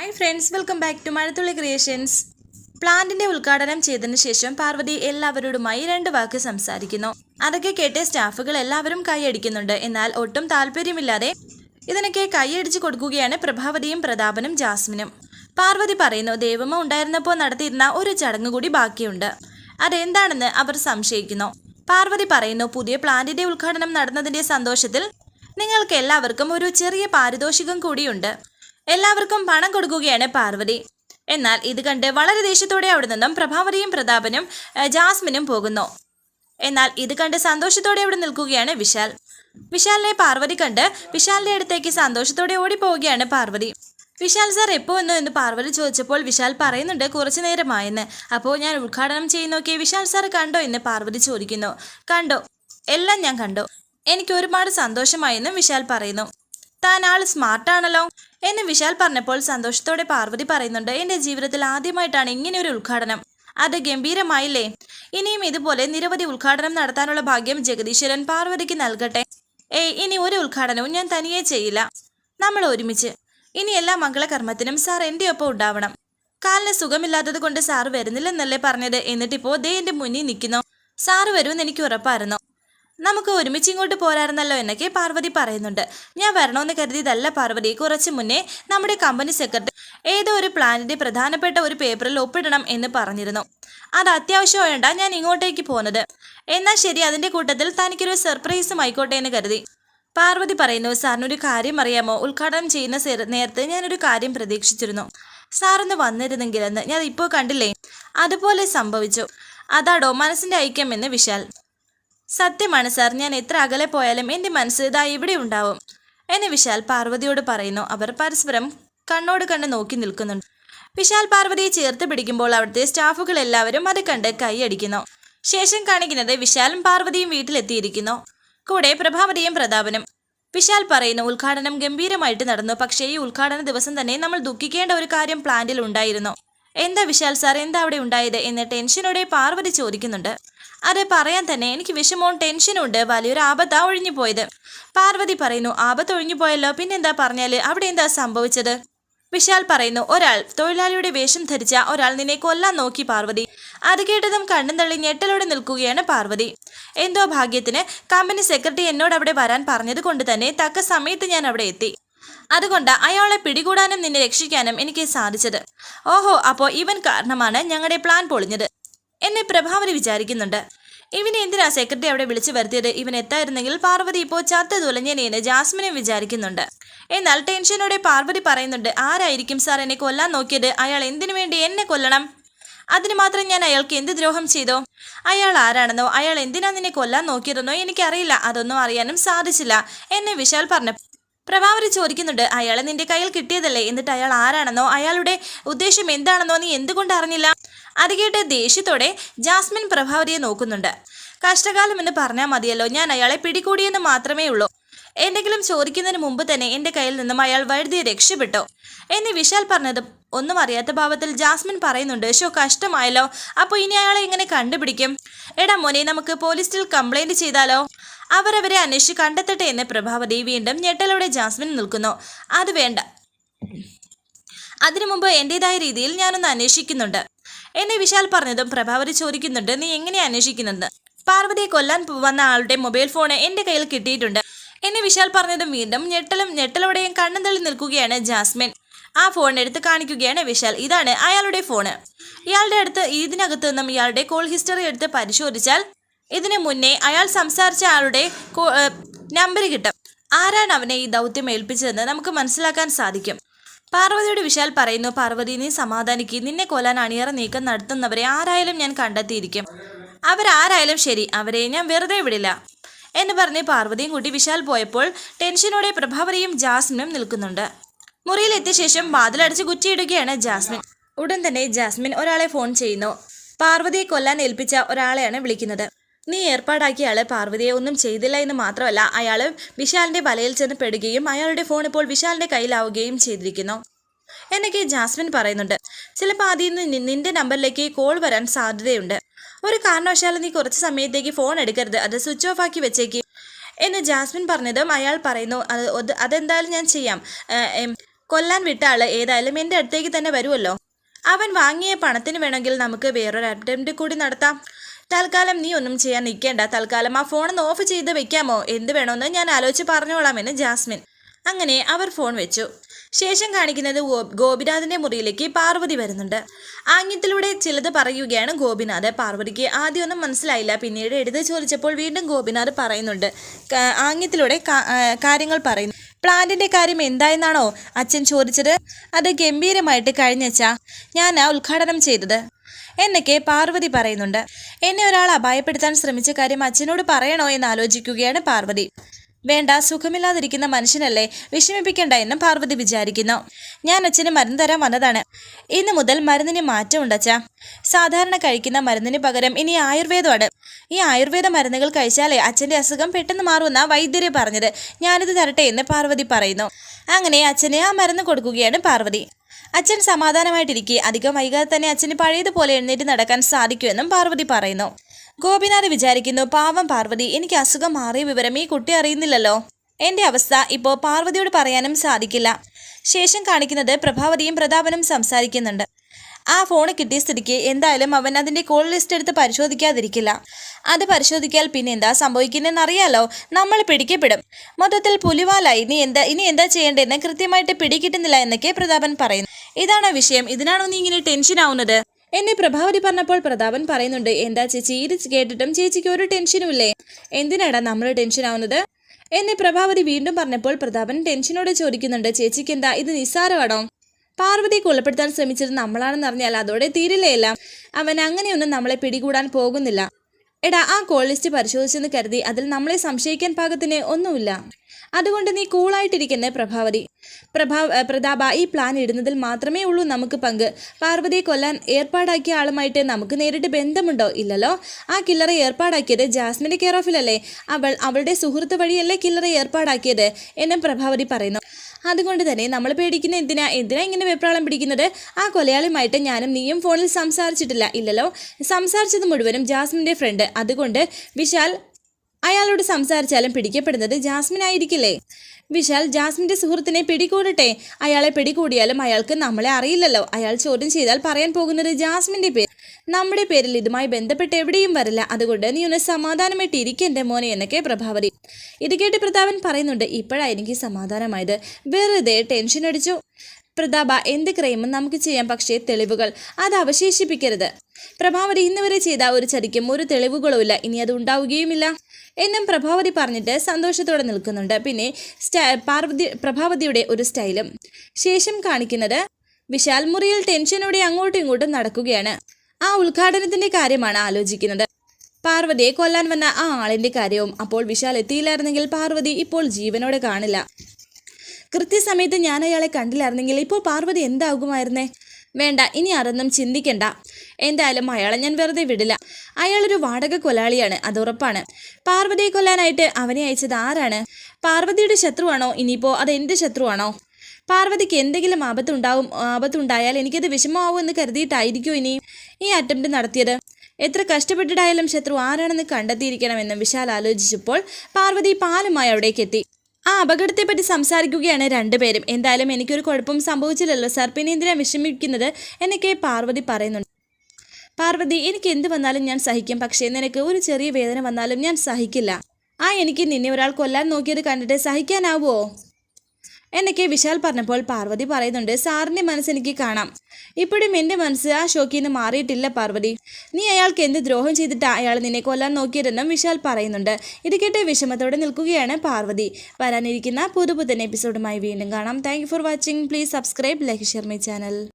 Hi friends welcome back to Mazhathulli creations പ്ലാന്റിന്റെ ഉദ്ഘാടനം ചെയ്തതിനു ശേഷം പാർവതി എല്ലാവരോടുമായി രണ്ട് വാക്ക് സംസാരിക്കുന്നു. അതൊക്കെ കേട്ട് സ്റ്റാഫുകൾ എല്ലാവരും കൈയടിക്കുന്നുണ്ട് എന്നാൽ ഒട്ടും താല്പര്യമില്ലാതെ ഇതിനൊക്കെ കൈയടിച്ച് കൊടുക്കുകയാണ് പ്രഭാവതിയും പ്രതാപനും ജാസ്മിനും. പാർവതി പറയുന്നു ദേവമ്മ ഉണ്ടായിരുന്നപ്പോൾ നടത്തിയിരുന്ന ഒരു ചടങ്ങ് കൂടി ബാക്കിയുണ്ട്. അതെന്താണെന്ന് അവർ സംശയിക്കുന്നു. പാർവതി പറയുന്നു പുതിയ പ്ലാന്റിന്റെ ഉദ്ഘാടനം നടന്നതിന്റെ സന്തോഷത്തിൽ നിങ്ങൾക്ക് എല്ലാവർക്കും ഒരു ചെറിയ പാരിതോഷികം കൂടിയുണ്ട്. എല്ലാവർക്കും പണം കൊടുക്കുകയാണ് പാർവതി. എന്നാൽ ഇത് കണ്ട് വളരെ ദേഷ്യത്തോടെ അവിടെ നിന്നും പ്രഭാവതിയും പ്രതാപനും ജാസ്മിനും പോകുന്നു. എന്നാൽ ഇത് കണ്ട് സന്തോഷത്തോടെ അവിടെ നിൽക്കുകയാണ് വിശാൽ. വിശാലിനെ പാർവതി കണ്ട് വിശാലിന്റെ അടുത്തേക്ക് സന്തോഷത്തോടെ ഓടിപ്പോവുകയാണ് പാർവതി. വിശാൽ സാർ എപ്പോ എന്നോ എന്ന് പാർവതി ചോദിച്ചപ്പോൾ വിശാൽ പറയുന്നുണ്ട് കുറച്ചു നേരമായെന്ന്. അപ്പോൾ ഞാൻ ഉദ്ഘാടനം ചെയ്യുന്നൊക്കെ വിശാൽ സാർ കണ്ടോ? എന്ന് പാർവതി ചോദിക്കുന്നു. കണ്ടോ. എല്ലാം ഞാൻ കണ്ടു. എനിക്ക് ഒരുപാട് സന്തോഷമായെന്നും വിശാൽ പറയുന്നു. താൻ ആൾ സ്മാർട്ടാണല്ലോ. എന്ന് വിശാൽ പറഞ്ഞപ്പോൾ സന്തോഷത്തോടെ പാർവതി പറയുന്നുണ്ട് എന്റെ ജീവിതത്തിൽ ആദ്യമായിട്ടാണ് ഇങ്ങനെ ഒരു ഉദ്ഘാടനം. അത് ഗംഭീരമായില്ലേ? ഇനിയും ഇതുപോലെ നിരവധി ഉദ്ഘാടനം നടത്താനുള്ള ഭാഗ്യം ജഗദീശ്വരൻ പാർവതിക്ക് നൽകട്ടെ. ഏയ് ഇനി ഒരു ഉദ്ഘാടനവും ഞാൻ തനിയെ ചെയ്യില്ല. നമ്മൾ ഒരുമിച്ച്. ഇനി എല്ലാ മംഗളകർമ്മത്തിനും സാർ എന്റെ ഒപ്പം ഉണ്ടാവണം. കാലിന് സുഖമില്ലാത്തത് കൊണ്ട് സാറ് വരുന്നില്ലെന്നല്ലേ പറഞ്ഞത്? എന്നിട്ടിപ്പോ ദേ എന്റെ മുന്നിൽ നിൽക്കുന്നു. സാറ് വരുമെന്ന് എനിക്ക് ഉറപ്പായിരുന്നു. നമുക്ക് ഒരുമിച്ച് ഇങ്ങോട്ട് പോരായിരുന്നല്ലോ എന്നൊക്കെ പാർവതി പറയുന്നുണ്ട്. ഞാൻ വരണമെന്ന് കരുതിയതല്ല പാർവതി. കുറച്ച് മുന്നേ നമ്മുടെ കമ്പനി സെക്രട്ടറി ഏതോ ഒരു പ്ലാനിന്റെ പ്രധാനപ്പെട്ട ഒരു പേപ്പറിൽ ഒപ്പിടണം എന്ന് പറഞ്ഞിരുന്നു. അത് അത്യാവശ്യമായോണ്ട ഞാൻ ഇങ്ങോട്ടേക്ക് പോകുന്നത് എന്നാൽ ശരി അതിന്റെ കൂട്ടത്തിൽ തനിക്കൊരു സർപ്രൈസും ആയിക്കോട്ടെ എന്ന് കരുതി. പാർവതി പറയുന്നു സാറിനൊരു കാര്യം അറിയാമോ? ഉദ്ഘാടനം ചെയ്യുന്ന നേരത്തെ ഞാനൊരു കാര്യം പ്രതീക്ഷിച്ചിരുന്നു. സാറൊന്ന് വന്നിരുന്നെങ്കിലെന്ന് ഞാൻ ഇപ്പോൾ കണ്ടില്ലേ? അതുപോലെ സംഭവിച്ചു. അതാടോ മനസ്സിന്റെ ഐക്യം എന്ന് വിശാൽ. സത്യമാണ് സാർ. ഞാൻ എത്ര അകലെ പോയാലും എന്റെ മനസ്സ് ഇതാ ഇവിടെ ഉണ്ടാവും. എന്ന് വിശാൽ പാർവതിയോട് പറയുന്നു. അവർ പരസ്പരം കണ്ണോട് കണ്ണ് നോക്കി നിൽക്കുന്നുണ്ട്. വിശാൽ പാർവതിയെ ചേർത്ത് പിടിക്കുമ്പോൾ അവിടുത്തെ സ്റ്റാഫുകൾ എല്ലാവരും അത് കണ്ട് കൈയടിക്കുന്നു ശേഷം കാണിക്കുന്നത് വിശാലും പാർവതിയും വീട്ടിലെത്തിയിരിക്കുന്നു. കൂടെ പ്രഭാവതിയും പ്രതാപനും. വിശാൽ പറയുന്നു ഉദ്ഘാടനം ഗംഭീരമായിട്ട് നടന്നു. പക്ഷേ ഈ ഉദ്ഘാടന ദിവസം തന്നെ നമ്മൾ ദുഃഖിക്കേണ്ട ഒരു കാര്യം പ്ലാന്റിൽ ഉണ്ടായിരുന്നു. എന്താ വിശാൽ സാർ എന്താ അവിടെ ഉണ്ടായത് എന്ന് ടെൻഷനോടെ പാർവതി ചോദിക്കുന്നുണ്ട്. അതെ പറയാൻ തന്നെ എനിക്ക് വിഷമവും ടെൻഷനും ഉണ്ട്. വലിയൊരു ആപത്താ ഒഴിഞ്ഞു പോയത്. പാർവതി പറയുന്നു ആപത്ത് ഒഴിഞ്ഞു പോയല്ലോ. പിന്നെന്താ പറഞ്ഞാൽ? അവിടെ എന്താ സംഭവിച്ചത്? വിശാൽ പറയുന്നു ഒരാൾ തൊഴിലാളിയുടെ വേഷം ധരിച്ച ഒരാൾ നിന്നെ കൊല്ലാൻ നോക്കി പാർവതി. അത് കേട്ടതും കണ്ണും തള്ളി ഞെട്ടലോടെ നിൽക്കുകയാണ് പാർവതി. എന്തോ ഭാഗ്യത്തിന് കമ്പനി സെക്രട്ടറി എന്നോട് അവിടെ വരാൻ പറഞ്ഞത് കൊണ്ട് തന്നെ തക്ക സമയത്ത് ഞാൻ അവിടെ എത്തി. അതുകൊണ്ട് അയാളെ പിടികൂടാനും നിന്നെ രക്ഷിക്കാനും എനിക്ക് സാധിച്ചത്. ഓഹോ അപ്പോ ഇവൻ കാരണമാണ് ഞങ്ങളുടെ പ്ലാൻ പൊളിഞ്ഞത്. എന്നെ പ്രഭാവതി വിചാരിക്കുന്നുണ്ട്. ഇവനെ എന്തിനാ സെക്രട്ടറി അവിടെ വിളിച്ചു വരുത്തിയത്? ഇവൻ എത്തായിരുന്നെങ്കിൽ പാർവതി ഇപ്പോൾ ചത്ത തുലഞ്ഞേനെന്ന് ജാസ്മിനെ വിചാരിക്കുന്നുണ്ട്. എന്നാൽ ടെൻഷനോടെ പാർവതി പറയുന്നുണ്ട് ആരായിരിക്കും സാർ എന്നെ കൊല്ലാൻ നോക്കിയത്? അയാൾ എന്തിനു വേണ്ടി എന്നെ കൊല്ലണം? അതിന് മാത്രം ഞാൻ അയാൾക്ക് എന്ത് ദ്രോഹം ചെയ്തോ? അയാൾ ആരാണെന്നോ? അയാൾ എന്തിനാ നിന്നെ കൊല്ലാൻ നോക്കിയതെന്നോ എനിക്കറിയില്ല. അതൊന്നും അറിയാനും സാധിച്ചില്ല. എന്നെ വിശാൽ പറഞ്ഞു. പ്രഭാവതി ചോദിക്കുന്നുണ്ട് അയാളെ നിന്റെ കയ്യിൽ കിട്ടിയതല്ലേ? എന്നിട്ട് അയാൾ ആരാണെന്നോ? അയാളുടെ ഉദ്ദേശം എന്താണെന്നോ നീ എന്തുകൊണ്ട് അറിഞ്ഞില്ല? അത് കേട്ട് ദേഷ്യത്തോടെ ജാസ്മിൻ പ്രഭാവരിയെ നോക്കുന്നുണ്ട്. കഷ്ടകാലം എന്ന് പറഞ്ഞാൽ മതിയല്ലോ. ഞാൻ അയാളെ പിടികൂടിയെന്ന് മാത്രമേ ഉള്ളൂ. എന്തെങ്കിലും ചോദിക്കുന്നതിന് മുമ്പ് തന്നെ എന്റെ കയ്യിൽ നിന്നും അയാൾ വഴുതിയെ രക്ഷപ്പെട്ടു. എന്ന് വിശാൽ പറഞ്ഞത് ഒന്നും അറിയാത്ത ഭാവത്തിൽ ജാസ്മിൻ പറയുന്നുണ്ട് ഷോ കഷ്ടമായല്ലോ. അപ്പോൾ ഇനി അയാളെ എങ്ങനെ കണ്ടുപിടിക്കും? എടാ മോനെ നമുക്ക് പോലീസിൽ കംപ്ലൈന്റ് ചെയ്താലോ? അവരവരെ അന്വേഷിച്ച് കണ്ടെത്തട്ടെ എന്ന് പ്രഭാവതി വീണ്ടും ഞെട്ടലോടെ ജാസ്മിൻ നിൽക്കുന്നു. അത് വേണ്ട. അതിനു മുമ്പ് എന്റെതായ രീതിയിൽ ഞാനൊന്ന് അന്വേഷിക്കുന്നുണ്ട്. എന്നെ വിശാൽ പറഞ്ഞതും പ്രഭാവതി ചോദിക്കുന്നുണ്ട് നീ എങ്ങനെ അന്വേഷിക്കുന്നുണ്ട് പാർവതിയെ കൊല്ലാൻ വന്ന ആളുടെ മൊബൈൽ ഫോൺ എന്റെ കയ്യിൽ കിട്ടിയിട്ടുണ്ട്. എന്നെ വിശാൽ പറഞ്ഞതും വീണ്ടും ഞെട്ടലും ഞെട്ടലോടെയും കണ്ണും തള്ളി നിൽക്കുകയാണ് ജാസ്മിൻ. ആ ഫോൺ എടുത്ത് കാണിക്കുകയാണ് വിശാൽ. ഇതാണ് അയാളുടെ ഫോണ്. ഇയാളുടെ അടുത്ത് ഇതിനകത്ത് നിന്നും ഇയാളുടെ കോൾ ഹിസ്റ്ററി എടുത്ത് പരിശോധിച്ചാൽ ഇതിനു മുന്നേ അയാൾ സംസാരിച്ച ആളുടെ നമ്പർ കിട്ടും. ആരാണ് അവനെ ഈ ദൗത്യം ഏൽപ്പിച്ചതെന്ന് നമുക്ക് മനസ്സിലാക്കാൻ സാധിക്കും. പാർവതിയുടെ വിശാൽ പറയുന്നു പാർവതി നീ സമാധാനിക്ക്. നിന്നെ കൊല്ലാൻ അണിയറ നീക്കം നടത്തുന്നവരെ ആരായാലും ഞാൻ കണ്ടെത്തിയിരിക്കും. അവരാരായാലും ശരി അവരെ ഞാൻ വെറുതെ വിടില്ല. എന്ന് പറഞ്ഞ് പാർവതിയും കൂട്ടി വിശാൽ പോയപ്പോൾ ടെൻഷനോടെ പ്രഭാവതിയും ജാസ്മിനും നിൽക്കുന്നുണ്ട്. മുറിയിലെത്തിയ ശേഷം വാതിലടച്ച് കുറ്റിയിടുകയാണ് ജാസ്മിൻ. ഉടൻ തന്നെ ജാസ്മിൻ ഒരാളെ ഫോൺ ചെയ്യുന്നു. പാർവതിയെ കൊല്ലാൻ ഏൽപ്പിച്ച ഒരാളെയാണ് വിളിക്കുന്നത്. നീ ഏർപ്പാടാക്കിയ ആളെ പാർവതിയെ ഒന്നും ചെയ്തില്ല എന്ന് മാത്രമല്ല അയാൾ വിശാലിന്റെ വലയിൽ ചെന്ന് പെടുകയും അയാളുടെ ഫോൺ ഇപ്പോൾ വിശാലിന്റെ കയ്യിലാവുകയും ചെയ്തിരിക്കുന്നു. എന്നൊക്കെ ജാസ്മിൻ പറയുന്നുണ്ട്. ചിലപ്പോൾ ആദ്യം നിന്റെ നമ്പറിലേക്ക് കോൾ വരാൻ സാധ്യതയുണ്ട്. ഒരു കാരണവശാലും നീ കുറച്ച് സമയത്തേക്ക് ഫോൺ എടുക്കരുത്. അത് സ്വിച്ച് ഓഫ് ആക്കി വെച്ചേക്ക്. എന്ന് ജാസ്മിൻ പറഞ്ഞതും അയാൾ പറയുന്നു അത് അത് അതെന്തായാലും ഞാൻ ചെയ്യാം. കൊല്ലാൻ വിട്ട ആൾ ഏതായാലും എന്റെ അടുത്തേക്ക് തന്നെ വരുമല്ലോ അവൻ വാങ്ങിയ പണത്തിന് വേണമെങ്കിൽ നമുക്ക് വേറൊരു അറ്റംപ്റ്റ് കൂടി നടത്താം. തൽക്കാലം നീ ഒന്നും ചെയ്യാൻ നിൽക്കേണ്ട. തൽക്കാലം ആ ഫോൺ ഒന്ന് ഓഫ് ചെയ്ത് വെക്കാമോ? എന്ത് വേണമെന്ന് ഞാൻ ആലോചിച്ച് പറഞ്ഞോളാമെന്ന് ജാസ്മിൻ. അങ്ങനെ അവർ ഫോൺ വെച്ചു. ശേഷം കാണിക്കുന്നത് ഗോപിനാഥിന്റെ മുറിയിലേക്ക് പാർവതി വരുന്നുണ്ട്. ആംഗ്യത്തിലൂടെ ചിലത് പറയുകയാണ് ഗോപിനാഥ്. പാർവതിക്ക് ആദ്യമൊന്നും മനസ്സിലായില്ല. പിന്നീട് എടുത്ത് ചോദിച്ചപ്പോൾ വീണ്ടും ഗോപിനാഥ് പറയുന്നുണ്ട്. ആംഗ്യത്തിലൂടെ കാര്യങ്ങൾ പറയുന്നു. പ്ലാന്റിന്റെ കാര്യം എന്തായെന്നാണോ അച്ഛൻ ചോദിച്ചത്. അത് ഗംഭീരമായിട്ട് കഴിഞ്ഞച്ചാ ഞാൻ ഉദ്ഘാടനം ചെയ്തത്. എന്നൊക്കെ പാർവതി പറയുന്നുണ്ട്. എന്നെ ഒരാൾ അപായപ്പെടുത്താൻ ശ്രമിച്ച കാര്യം അച്ഛനോട് പറയണോ എന്ന് ആലോചിക്കുകയാണ് പാർവതി. വേണ്ട സുഖമില്ലാതിരിക്കുന്ന മനുഷ്യനല്ലേ വിഷമിപ്പിക്കണ്ട എന്നും പാർവതി വിചാരിക്കുന്നു. ഞാൻ അച്ഛന് മരുന്ന് തരാൻ വന്നതാണ്. ഇന്ന് മുതൽ മരുന്നിന് മാറ്റം അച്ഛാ. സാധാരണ കഴിക്കുന്ന മരുന്നിന് പകരം ഇനി ആയുർവേദമാണ്. ഈ ആയുർവേദ മരുന്നുകൾ കഴിച്ചാലേ അച്ഛന്റെ അസുഖം പെട്ടെന്ന് മാറുമെന്ന വൈദ്യര് പറഞ്ഞത്. ഞാനിത് തരട്ടെ എന്ന് പാർവതി പറയുന്നു. അങ്ങനെ അച്ഛന് ആ മരുന്ന് കൊടുക്കുകയാണ് പാർവതി. അച്ഛൻ സമാധാനമായിട്ടിരിക്കെ. അധികം വൈകാതെ തന്നെ അച്ഛന് പഴയതുപോലെ എഴുന്നേറ്റ് നടക്കാൻ സാധിക്കുമെന്നും പാർവതി പറയുന്നു. ഗോപിനാഥ് വിചാരിക്കുന്നു പാവം പാർവതി എനിക്ക് അസുഖം മാറിയ വിവരം ഈ കുട്ടി അറിയുന്നില്ലല്ലോ. എന്റെ അവസ്ഥ ഇപ്പോൾ പാർവതിയോട് പറയാനും സാധിക്കില്ല. ശേഷം കാണിക്കുന്നത് പ്രഭാവതിയും പ്രതാപനും സംസാരിക്കുന്നുണ്ട്. ആ ഫോൺ കിട്ടിയ സ്ഥിതിക്ക് എന്തായാലും അവൻ അതിന്റെ കോൾ ലിസ്റ്റ് എടുത്ത് പരിശോധിക്കാതിരിക്കില്ല. അത് പരിശോധിക്കാൽ പിന്നെ എന്താ സംഭവിക്കുന്നതെന്ന് അറിയാലോ നമ്മൾ പിടിക്കപ്പെടും. മൊത്തത്തിൽ പുലിവാലായി. ഇനി എന്താ ഇനി എന്താ ചെയ്യേണ്ടതെന്ന് കൃത്യമായിട്ട് പിടികിട്ടുന്നില്ല എന്നൊക്കെ പ്രതാപൻ പറയുന്നു. ഇതാണ് വിഷയം. ഇതിനാണോ നീ ഇങ്ങനെ ടെൻഷൻ ആവുന്നത്? എന്നെ പ്രഭാവതി പറഞ്ഞപ്പോൾ പ്രതാപൻ പറയുന്നുണ്ട് എന്താ ചേച്ചി? ഇത് കേട്ടിട്ടും ചേച്ചിക്ക് ഒരു ടെൻഷനും ഇല്ലേ എന്തിനാടാ നമ്മൾ ടെൻഷൻ ആവുന്നത്? എന്നെ പ്രഭാവതി വീണ്ടും പറഞ്ഞപ്പോൾ പ്രതാപൻ ടെൻഷനോടെ ചോദിക്കുന്നുണ്ട് ചേച്ചിക്ക് എന്താ ഇത് നിസ്സാരമാണോ? പാർവതിയെ കൊലപ്പെടുത്താൻ ശ്രമിച്ചത് നമ്മളാണെന്ന് അറിഞ്ഞാൽ അതോടെ തീരില്ലേ എല്ലാം? അവൻ അങ്ങനെയൊന്നും നമ്മളെ പിടികൂടാൻ പോകുന്നില്ല. എടാ ആ കോൾ ലിസ്റ്റ് പരിശോധിച്ചെന്ന് കരുതി അതിൽ നമ്മളെ സംശയിക്കാൻ പാകത്തിന് ഒന്നുമില്ല. അതുകൊണ്ട് നീ കൂളായിട്ടിരിക്കുന്നേ പ്രഭാവതി. പ്രഭാ പ്രതാപ ഈ പ്ലാൻ ഇടുന്നതിൽ മാത്രമേ ഉള്ളൂ നമുക്ക് പങ്ക്. പാർവതിയെ കൊല്ലാൻ ഏർപ്പാടാക്കിയ ആളുമായിട്ട് നമുക്ക് നേരിട്ട് ബന്ധമുണ്ടോ? ഇല്ലല്ലോ. ആ കില്ലറെ ഏർപ്പാടാക്കിയത് ജാസ്മിന്റെ കെയർ ഓഫിലല്ലേ അവൾ അവളുടെ സുഹൃത്ത് വഴിയല്ലേ കില്ലറെ ഏർപ്പാടാക്കിയത്? എന്നും പ്രഭാവതി പറയുന്നു. അതുകൊണ്ട് തന്നെ നമ്മൾ പേടിക്കുന്ന എന്തിനാ? എന്തിനാ ഇങ്ങനെ വെപ്രാളം പിടിക്കുന്നത്? ആ കൊലയാളിയുമായിട്ട് ഞാനും നീയും ഫോണിൽ സംസാരിച്ചിട്ടില്ല. ഇല്ലല്ലോ. സംസാരിച്ചത് മുഴുവനും ജാസ്മിന്റെ ഫ്രണ്ട് അതുകൊണ്ട് വിശാൽ അയാളോട് സംസാരിച്ചാലും പിടിക്കപ്പെടുന്നത് ജാസ്മിൻ ആയിരിക്കില്ലേ? വിശാൽ ജാസ്മിന്റെ സുഹൃത്തിനെ പിടികൂടട്ടെ. അയാളെ പിടികൂടിയാലും അയാൾക്ക് നമ്മളെ അറിയില്ലല്ലോ. അയാൾ ചോദ്യം ചെയ്താൽ പറയാൻ പോകുന്നത് ജാസ്മിന്റെ പേര് നമ്മുടെ പേരിൽ ഇതുമായി ബന്ധപ്പെട്ട് എവിടെയും വരില്ല. അതുകൊണ്ട് നീ ഒന്ന് സമാധാനമായിട്ട് എന്റെ മോനെ എന്നൊക്കെ പ്രഭാവതി. ഇത് കേട്ട് പ്രതാപൻ പറയുന്നുണ്ട് ഇപ്പോഴാണ് എനിക്ക് സമാധാനമായത്. വെറുതെ ടെൻഷൻ അടിച്ചു. പ്രതാപ എന്ത് ക്രൈമും നമുക്ക് ചെയ്യാം പക്ഷേ തെളിവുകൾ അത് അവശേഷിപ്പിക്കരുത്. പ്രഭാവതി ഇന്ന് വരെ ചെയ്ത ഒരു ചതിക്കും ഒരു തെളിവുകളുമില്ല ഇനി അത് ഉണ്ടാവുകയുമില്ല. എന്നും പ്രഭാവതി പറഞ്ഞിട്ട് സന്തോഷത്തോടെ നിൽക്കുന്നുണ്ട്. പിന്നെ പാർവതി പ്രഭാവതിയുടെ ഒരു സ്റ്റൈലും ശേഷം കാണിക്കുന്നത് വിശാൽ മുറിയിൽ ടെൻഷനോടെ അങ്ങോട്ടും ഇങ്ങോട്ടും നടക്കുകയാണ്. ആ ഉദ്ഘാടനത്തിന്റെ കാര്യമാണ് ആലോചിക്കുന്നത്. പാർവതിയെ കൊല്ലാൻ വന്ന ആ ആളിന്റെ കാര്യവും അപ്പോൾ വിശാൽ എത്തിയില്ലായിരുന്നെങ്കിൽ പാർവതി ഇപ്പോൾ ജീവനോടെ കാണില്ല. കൃത്യസമയത്ത് ഞാൻ അയാളെ കണ്ടില്ലായിരുന്നെങ്കിൽ ഇപ്പോൾ പാർവതി എന്താകുമായിരുന്നേ? വേണ്ട ഇനി അതൊന്നും ചിന്തിക്കണ്ട. എന്തായാലും അയാളെ ഞാൻ വെറുതെ വിടില്ല. അയാളൊരു വാടക കൊലാളിയാണ് അത് ഉറപ്പാണ്. പാർവതിയെ കൊല്ലാനായിട്ട് അവനെ അയച്ചത് ആരാണ്? പാർവതിയുടെ ശത്രുവാണോ? ഇനിയിപ്പോൾ അത് എന്റെ ശത്രുവാണോ? പാർവതിക്ക് എന്തെങ്കിലും ആപത്തുണ്ടാവും ആപത്തുണ്ടായാൽ എനിക്കത് വിഷമമാവും എന്ന് കരുതിയിട്ടായിരിക്കും ഇനി ഈ അറ്റംപ്റ്റ് നടത്തിയത്? എത്ര കഷ്ടപ്പെട്ടിട്ടായാലും ശത്രു ആരാണെന്ന് കണ്ടെത്തിയിരിക്കണമെന്ന് വിശാൽ ആലോചിച്ചപ്പോൾ പാർവതി പാലുമായി അവിടേക്ക് എത്തി ആ അപകടത്തെ അപകടത്തെപ്പറ്റി സംസാരിക്കുകയാണ് രണ്ടുപേരും. എന്തായാലും എനിക്കൊരു കുഴപ്പം സംഭവിച്ചില്ലല്ലോ സാർ. പിന്നെ എന്തിനാ വിഷമിക്കുന്നത്? എന്നൊക്കെ പാർവതി പറയുന്നുണ്ട്. പാർവതി എനിക്ക് എന്ത് വന്നാലും ഞാൻ സഹിക്കും. പക്ഷേ നിനക്ക് ഒരു ചെറിയ വേദന വന്നാലും ഞാൻ സഹിക്കില്ല. ആ എനിക്ക് നിന്നെ ഒരാൾ കൊല്ലാൻ നോക്കിയത് കണ്ടിട്ട് സഹിക്കാനാവോ? എന്നൊക്കെ വിശാൽ പറഞ്ഞപ്പോൾ പാർവതി പറയുന്നുണ്ട് സാറിന്റെ മനസ്സെനിക്ക് കാണാം. ഇപ്പോഴും എന്റെ മനസ്സ് ആ ഷോക്കിൽ നിന്ന് മാറിയിട്ടില്ല പാർവതി. നീ അയാൾക്ക് എന്ത് ദ്രോഹം ചെയ്തിട്ട് അയാൾ നിന്നെ കൊല്ലാൻ നോക്കിയതെന്നും വിശാൽ പറയുന്നുണ്ട്. ഇത് കേട്ട് വിഷമത്തോടെ നിൽക്കുകയാണ് പാർവതി. വരാനിരിക്കുന്ന പുതുപുത്തൻ എപ്പിസോഡുമായി വീണ്ടും കാണാം. Thank for watching please subscribe like share my channel